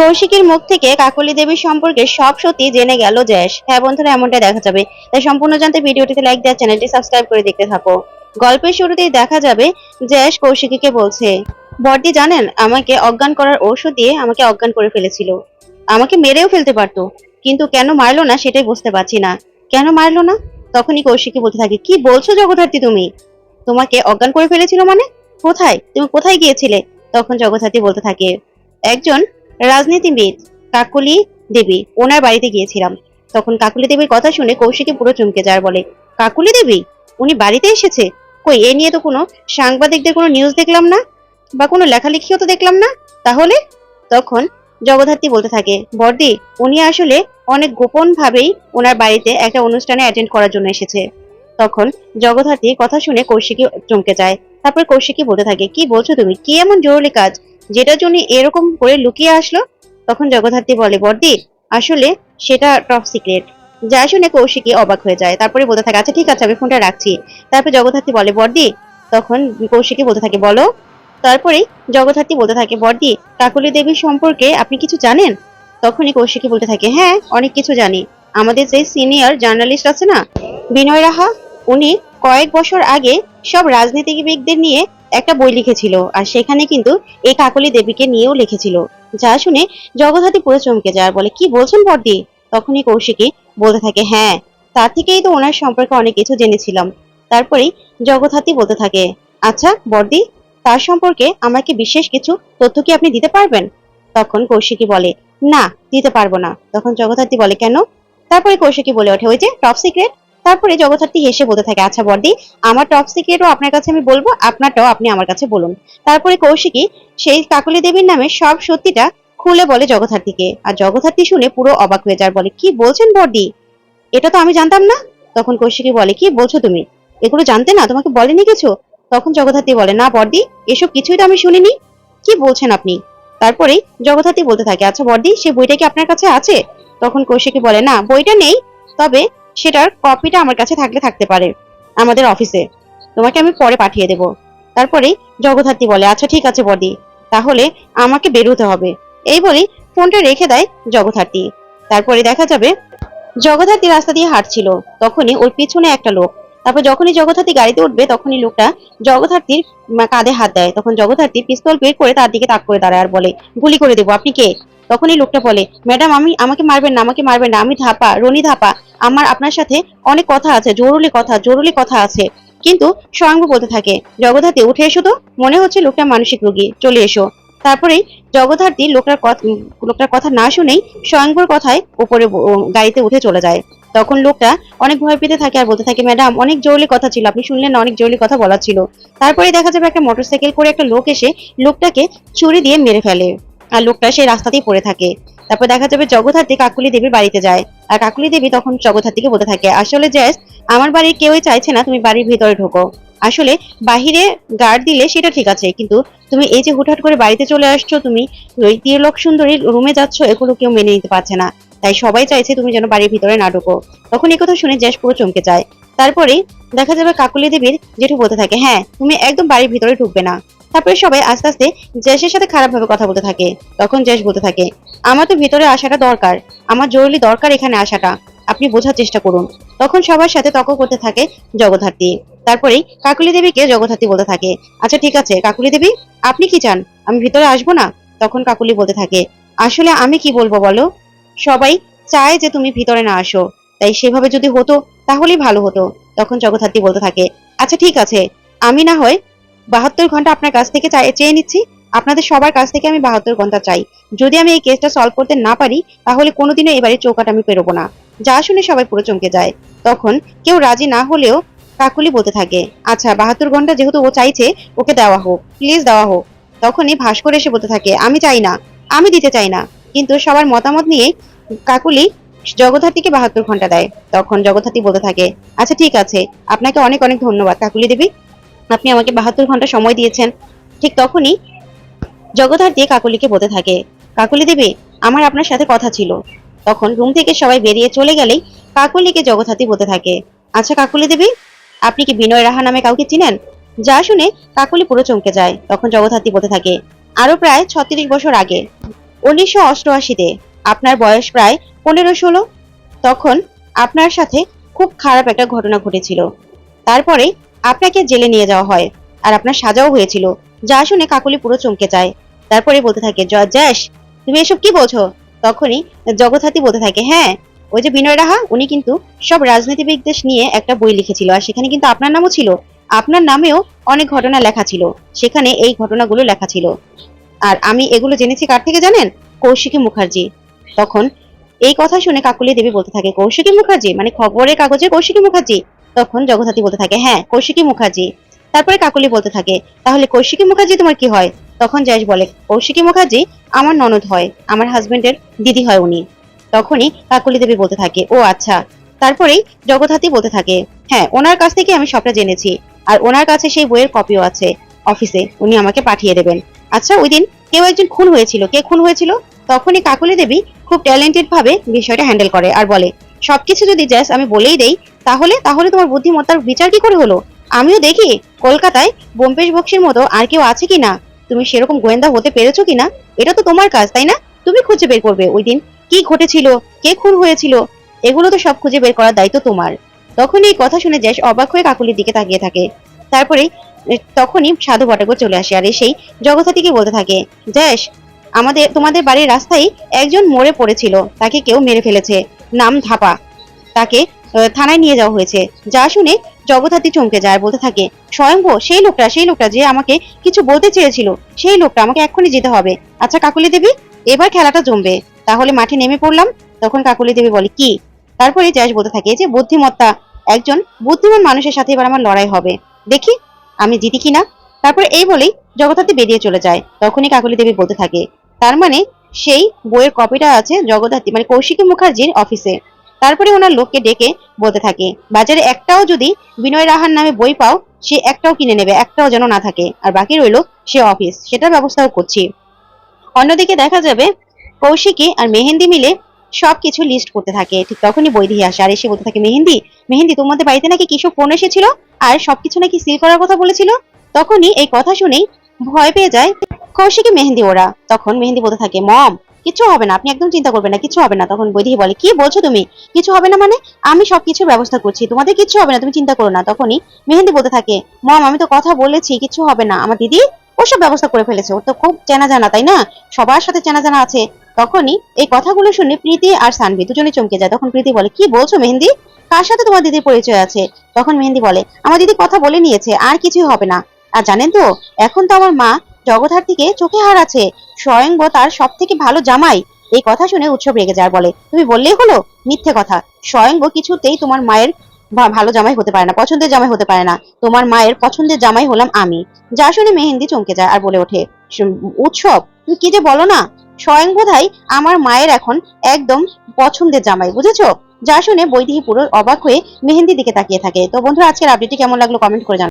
কৌশিকের মুখ থেকে কাকলি দেবীর সম্পর্কে সব সত্যি জেনে গেল জ্যাস হ্যাঁ বন্ধুরা এমনটা দেখা যাবে। তাই সম্পূর্ণ জানতে ভিডিওটিতে লাইক দেওয়া চ্যানেলটি সাবস্ক্রাইব করে দেখতে থাকো। গল্পের শুরুতেই দেখা যাবে জ্যাস কৌশিকীকে বলছে, বড়দি জানেন, আমাকে অজ্ঞান করার ঔষধ দিয়ে আমাকে অজ্ঞান করে ফেলেছিল। আমাকে মেরেও ফেলতে পারতো, কিন্তু কেন মারলো না সেটাই বুঝতে পারছি না। কেন মারলো না? তখনই কৌশিকী বলতে থাকে, কি বলছো জগদ্ধাত্রী তুমি? তোমাকে অজ্ঞান করে ফেলেছিল মানে? কোথায়? তুমি কোথায় গিয়েছিলে? তখন জগদ্ধাত্রী বলতে থাকে, একজন রাজনীতিবিদ কাকলি দেবী, ওনার বাড়িতে গিয়েছিলাম। তখন কাকুলি দেবীর কথা শুনে কৌশিকী পুরো চমকে যায় আর বলে, কাকুলি দেবী, উনি বাড়িতে এসেছে? কই, এ নিয়ে তো কোনো সাংবাদিকদের কোনো নিউজ দেখলাম না? বা কোনো লেখালেখিও তো দেখলাম না? তাহলে? তখন জগদ্ধাত্রী বলতে থাকে বর্দি উনি আসলে অনেক গোপন ভাবেই ওনার বাড়িতে একটা অনুষ্ঠানে অ্যাটেন্ড করার জন্য এসেছে। তখন জগদ্ধাত্রী কথা শুনে কৌশিকী চমকে যায়। তারপর কৌশিকী বলতে থাকে, কি বলছো তুমি? কি এমন জরুরি কাজ? যেটার জন্য এরকম করে লুকিয়ে আসলো, তখন জগদ্ধাত্রী বলে বর্দি আসলে সেটা টপ সিক্রেট যা শুনে কৌশিকী অবাক হয়ে যায়। তারপরে বলতে থাকে আচ্ছা ঠিক আছে, আমি ফোনটা রাখছি। তারপর জগদ্ধাত্রী বলে বর্দি তখন কৌশিকী বলতে থাকে, বলো। তারপরে জগদ্ধাত্রী বলতে থাকে বর্দি কাকলি দেবীর সম্পর্কে আপনি কিছু জানেন? তখনই কৌশিকী বলতে থাকে হ্যাঁ অনেক কিছু জানি। আমাদের যে সিনিয়র জার্নালিস্ট আছে না, বিনয় রাহা, উনি কয়েক বছর আগে সব রাজনীতিবিদদের নিয়ে একটা বই লিখেছিল, আর সেখানে কিন্তু এই কাকলি দেবীকে নিয়েও লিখেছিল, যা শুনে জগদ্ধাত্রী পুরো চমকে যায় বলে, কি বলছেন বর্দি তখনই কৌশিকী বলতে থাকে হ্যাঁ তার থেকেই তো ওনার সম্পর্কে অনেক কিছু জেনেছিলাম। তারপরেই জগদ্ধাত্রী বলতে থাকে আচ্ছা বর্দি তার সম্পর্কে আমাকে বিশেষ কিছু তথ্য কি আপনি দিতে পারবেন? তখন কৌশিকী বলে, না, দিতে পারব না। তখন জগদ্ধাত্রী বলে, কেন? তারপরে কৌশিকী বলে ওঠে, ওই যে টপ সিক্রেট তারপরে জগদ্ধাত্রী হেসে বলতে থাকে আচ্ছা বর্দি, আমার টপ সিক্রেটও আপনার কাছে আমি বলব, আপনারটাও আপনি আমার কাছে বলুন। তারপরে কৌশিকী সেই কাকলি দেবীর নামে সব সত্যিটা খুলে বলে জগদ্ধাত্রীকে। আর জগদ্ধাত্রী শুনে পুরো অবাক হয়ে যায় আর বলে, কি বলছেন বর্দি? এটা তো আমি জানতাম না। তখন কৌশিকী বলে, কি বলছো তুমি? এগুলো জানতে না? তোমাকে বলেনি কিছু? তখন জগদ্ধাত্রী বলে, না বর্দি, এসব কিছুই তো আমি শুনিনি। কি বলছেন আপনি? তারপরে জগদ্ধাত্রী বলতে থাকে আচ্ছা বর্দি, সে বইটা কি আপনার কাছে আছে? তখন কৌশিকী বলে, না, বইটা নেই। তবে সেটার কপিটা আমার কাছে থাকলে থাকতে পারে আমাদের অফিসে তোমাকে আমি পরে পাঠিয়ে দেব। তারপরেই জগদ্ধাত্রী বলে আচ্ছা ঠিক আছে বর্দি তাহলে আমাকে বেরোতে হবে। এই বলেই ফোনটা রেখে দেয় জগদ্ধাত্রী। তারপরে দেখা যাবে জগদ্ধাত্রী রাস্তা দিয়ে হাঁটছিল, তখনই ওর পিছনে একটা লোক। তারপর যখনই জগদ্ধাত্রী গাড়িতে উঠবে, তখনই লোকটা জগদ্ধাত্রীর কাঁধে হাত দেয়। তখন জগদ্ধাত্রী পিস্তল বের করে তার দিকে তাক করে দাঁড়ায় আর বলে, গুলি করে দেবো, আপনি কে? তখনই লোকটা বলে, ম্যাডাম, আমি, আমাকে মারবেন না, আমাকে মারবেন না, আমি ধাপা, রনি ধাপা। আমার আপনার সাথে অনেক কথা আছে, জরুরি কথা জরুরি কথা আছে। কিন্তু স্বয়ংভু বলতে থাকে, জগদ্ধাত্রী, উঠে এসো তো। মনে হচ্ছে লোকটা মানসিক রোগী, চলে এসো। তারপরেই জগদ্ধাত্রী লোকটার কথা লোকটার কথা না শুনেই স্বয়ংভুর কথায় উপরে গাড়িতে উঠে চলে যায়। তখন লোকটা অনেক ভয় পেতে থাকে আর বলতে থাকে, ম্যাডাম, অনেক জরুরি কথা ছিল, আপনি শুনলেন অনেক জরুরি কথা বলা ছিল। তারপরে দেখা যাবে একটা মোটরসাইকেল করে একটা লোক এসে লোকটাকে ছুরি দিয়ে মেরে ফেলে। আর লোকটা সেই রাস্তাতেই পড়ে থাকে। তারপর দেখা যাবে জগদ্ধাত্রী কাকুলি দেবীর বাড়িতে যায়। আর কাকুলি দেবী তখন জগদ্ধাত্রীকে বলতে থাকে, আসলে জ্যাস আমার বাড়ির কেউই চাইছে না তুমি বাড়ির ভিতরে ঢোকো। আসলে বাহিরে গার্ড দিলে সেটা ঠিক আছে, কিন্তু তুমি এই যে হুটহাট করে বাড়িতে চলে আসছো, তুমি ওই তিরলোক সুন্দরীর রুমে যাচ্ছ, এগুলো কেউ মেনে নিতে পারছে না। তাই সবাই চাইছে তুমি যেন বাড়ির ভিতরে না ঢোকো। তখন এই কথা শুনে জ্যাস পুরো চমকে যায়। তারপরে দেখা যাবে কাকুলি দেবীর জেঠু বলতে থাকে হ্যাঁ তুমি একদম বাড়ির ভিতরে ঢুকবে না। তারপরে সবাই আস্তে আস্তে জ্যাসের সাথে খারাপ ভাবে কথা বলতে থাকে। তখন জ্যাস বলতে থাকে, আমার তো ভিতরে আসাটা দরকার। আমার জরুরি দরকার এখানে আসাটা। আপনি বোঝার চেষ্টা করুন। তখন সবার সাথে তর্ক করতে থাকে জগদ্ধাত্রী। তারপরেই কাকুলি দেবীকে জগদ্ধাত্রী বলতে থাকে আচ্ছা ঠিক আছে, কাকুলি দেবী, আপনি কি চান? আমি ভিতরে আসব না? তখন কাকুলি বলতে থাকে, আসলে আমি কি বলব বলো? সবাই চায় যে তুমি ভিতরে না আসো। তাই সেভাবে যদি হতো, তাহলেই ভালো হতো। তখন জগদ্ধাত্রী বলতে থাকে আচ্ছা ঠিক আছে। আমি না হয় বাহাত্তর ঘণ্টা আপনার কাছ থেকে চেয়ে নিচ্ছি। আপনাদের সবার কাছ থেকে আমি বাহাত্তর ঘণ্টা চাই। যদি আমি এই কেসটা সলভ করতে না পারি, তাহলে কোনোদিনও এবারে চৌকাট আমি পেরোবো না। যা শুনে সবাই পুরো চমকে যায়। তখন কেউ রাজি না হলেও কাকুলি বলতে থাকে আচ্ছা বাহাত্তর ঘণ্টা যেহেতু ও চাইছে, ওকে দেওয়া হোক। প্লিজ দেওয়া হোক। তখনই ভাস্কর এসে বলতে থাকে, আমি চাই না। আমি দিতে চাই না। কিন্তু সবার মতামত নিয়ে কাকুলি জগদ্ধাত্রীকে বাহাত্তর ঘণ্টা দেয়। তখন জগদ্ধাত্রী বলতে থাকে আচ্ছা ঠিক আছে। আপনাকে অনেক অনেক ধন্যবাদ। কাকুলি দেবী আপনি আমাকে বাহাত্তর ঘণ্টা সময় দিয়েছেন। ঠিক তখনই জগদ্ধাত্রী কাকুলিকে বলতে থাকে, কাকুলি দেবী, আমার আপনার সাথে কথা ছিল। তখন রুম থেকে সবাই বেরিয়ে চলে গেলেই কাকুলিকে জগদ্ধাত্রী বলতে থাকে আচ্ছা কাকুলি দেবী, আপনি কি বিনয় রাহা নামে কাউকে চিনেন? যা শুনে কাকুলি পুরো চমকে যায়। তখন জগদ্ধাত্রী বলতে থাকে, আরও প্রায় ছত্রিশ বছর আগে, উনিশশো অষ্টআশিতে আপনার বয়স প্রায় পনেরো ষোলো। তখন আপনার সাথে খুব খারাপ একটা ঘটনা ঘটেছিল। তারপরে আপনাকে জেলে নিয়ে যাওয়া হয়, আর আপনার সাজাও হয়েছিল। যা শুনে কাকুলি পুরো চমকে যায়। তারপরে বলতে থাকে জয় জ্যাস তুমি এসব কি বলছো তখনই জগৎহাতি বলতে থাকে হ্যাঁ ওই যে বিনয় রাহা, উনি কিন্তু সব রাজনীতিবিদদের নিয়ে একটা বই লিখেছিল, আর সেখানে কিন্তু আপনার নামও ছিল। আপনার নামেও অনেক ঘটনা লেখা ছিল। সেখানে এই ঘটনাগুলো লেখা ছিল। আর আমি এগুলো জেনেছি কার থেকে জানেন? কৌশিকী মুখার্জি। তখন এই কথা শুনে কাকুলি দেবী বলতে থাকে, কৌশিকী মুখার্জি? মানে খবরের কাগজে কৌশিকী মুখার্জি? তখন জগৎহাতি বলতে থাকে হ্যাঁ কৌশিকী মুখার্জি। তারপরে কাকুলি বলতে থাকে, তাহলে কৌশিকী মুখার্জি তোমার কি হয়? তখন জয়েশ বলে, কৌশিকী মুখার্জি আমার ননদ হয়, আমার হাজবেন্ডের দিদি হয় উনি। তখনই কাকুলি দেবী বলতে থাকে, ও আচ্ছা। তারপরেই জগৎহাতি বলতে থাকে হ্যাঁ ওনার কাছ থেকে আমি সবটা জেনেছি, আর ওনার কাছে সেই বইয়ের কপিও আছে অফিসে উনি আমাকে পাঠিয়ে দেবেন। আচ্ছা ওই দিন কেউ একজন খুন হয়েছিল, কে খুন হয়েছিল? তখনই কাকলি দেবী খুব ট্যালেন্টেড ভাবে বিষয়টা হ্যান্ডেল করে আর বলে সবকিছু যদি জাস্ট আমি বলেই দেই, তাহলে তাহলে তোমার বুদ্ধিমত্তার বিচার কি করে হলো? আমিও দেখি, কলকাতায় বোমপেশ বক্সির মতো আর কেউ আছে কিনা? তুমি সেরকম গোয়েন্দা হতে পেরেছ কিনা? এটা তো তোমার কাজ, তাই না? তুমি খুঁজে বের করবে ওই দিন। কি ঘটেছিল? কে খুন হয়েছিল? এগুলো তো সব খুঁজে বের করার দায়িত্ব তোমার। তখন এই কথা শুনে জ্যাস অবাক হয়ে কাকুলির দিকে তাকিয়ে থাকে। তারপরে তখনই সাধু বটাগর চলে আসে আর এসেই জগৎহাতিকে বলতে থাকে, জ্যাস আমাদের, তোমাদের বাড়ির রাস্তায় একজন মরে পড়েছিল। তাকে কেউ মেরে ফেলেছে। নাম ধাপা। তাকে থানায় নিয়ে যাওয়া হয়েছে। যা শুনে জগৎহাতি চমকে যায়, বলতে থাকে স্বয়ংভ সেই লোকটা সেই লোকটা যে আমাকে কিছু বলতে চেয়েছিল, সেই লোকটা আমাকে এক্ষুনি যেতে হবে। আচ্ছা কাকুলি দেবী, এবার খেলাটা জমবে। তাহলে মাঠে নেমে পড়লাম। তখন কাকুলি দেবী বলে, কি? তারপরে জ্যাস বলতে থাকে যে বুদ্ধিমত্তা, একজন বুদ্ধিমান মানুষের সাথে এবার আমার লড়াই হবে। দেখি, আমি জিতি কিনা? তারপরে এই বলেই জগৎহাতি বেরিয়ে চলে যায়। তখনই কাকুলি দেবী বলতে থাকে তার মানে সেই বইয়ের কপিটা আছে জগদ্ধাত্রী মানে কৌশিকী মুখার্জির অফিসে তারপরে ওনার লোককে ডেকে বলতে থাকে, বাজারে একটাও যদি বিনয় রাহার নামে বই পাও, সে একটাও কিনে নেবে, একটাও যেন না থাকে। আর বাকি রইল সে অফিস সেটার ব্যবস্থাও করছি। অন্যদিকে দেখা যাবে কৌশিকী আর মেহেন্দি মিলে সবকিছু লিস্ট করতে থাকে। ঠিক তখনই বৈদেহী আসে। আর এসে বলতে থাকে, মেহেন্দি মেহেন্দি, তোমাদের বাড়িতে নাকি কিশোর ফোন এসেছিল? আর সবকিছু নাকি সিল করার কথা বলেছিল? তখনই এই কথা শুনেই ভয় পেয়ে যায়। কৌশিকী মেহেন্দি ওরা তখন মেহেন্দি বলতে থাকে, মম, কিছু হবে না, আপনি একদম চিন্তা করবেন না, কিছু হবে না। তখন বৈদেহী বলে, কি বলছো তুমি? কিছু হবে না মানে? আমি সবকিছুর ব্যবস্থা করছি, তোমাদের কিছু হবে না, তুমি চিন্তা করো না। তখনই মেহেন্দি বলতে থাকে, মম, আমি তো কথা বলেছি, কিছু হবে না। আমার দিদি ওসব ব্যবস্থা করে ফেলেছে, ওর তো খুব চেনা জানা তাই না? সবার সাথে চেনা জানা আছে। তখনই এই কথাগুলো শুনে প্রীতি আর সানভি দুজনে চমকে যায়। তখন প্রীতি বলে, কি বলছো মেহেন্দি? কার সাথে তোমার দিদির পরিচয় আছে? তখন মেহেন্দি বলে, আমার দিদি কথা বলে নিয়েছে, আর কিছুই হবে না। আর জানেন তো, এখন তো আমার মা জগৎহার থেকে চোখে হারাচ্ছে স্বয়ংব তার সব থেকে ভালো জামাই। এই কথা শুনে উৎসব রেগে যায় বলে। তুমি বললেই হলো, মিথ্যে কথা। স্বয়ংব কিছুতেই তোমার মায়ের ভালো জামাই হতে পারে না, পছন্দের জামাই হতে পারে না। তোমার মায়ের পছন্দের জামাই হলাম আমি। যা শুনে মেহেন্দি চমকে যায় আর বলে ওঠে উৎসব, তুমি কি যে বলো না? স্বয়ং বোধহয় আমার মায়ের এখন একদম পছন্দের জামাই, বুঝেছ? যা শুনে বৈদেহী পুরো অবাক হয়ে মেহেন্দির দিকে তাকিয়ে থাকে। তো বন্ধুরা, আজকের আপডেটটি কেমন লাগল কমেন্ট করে জানাও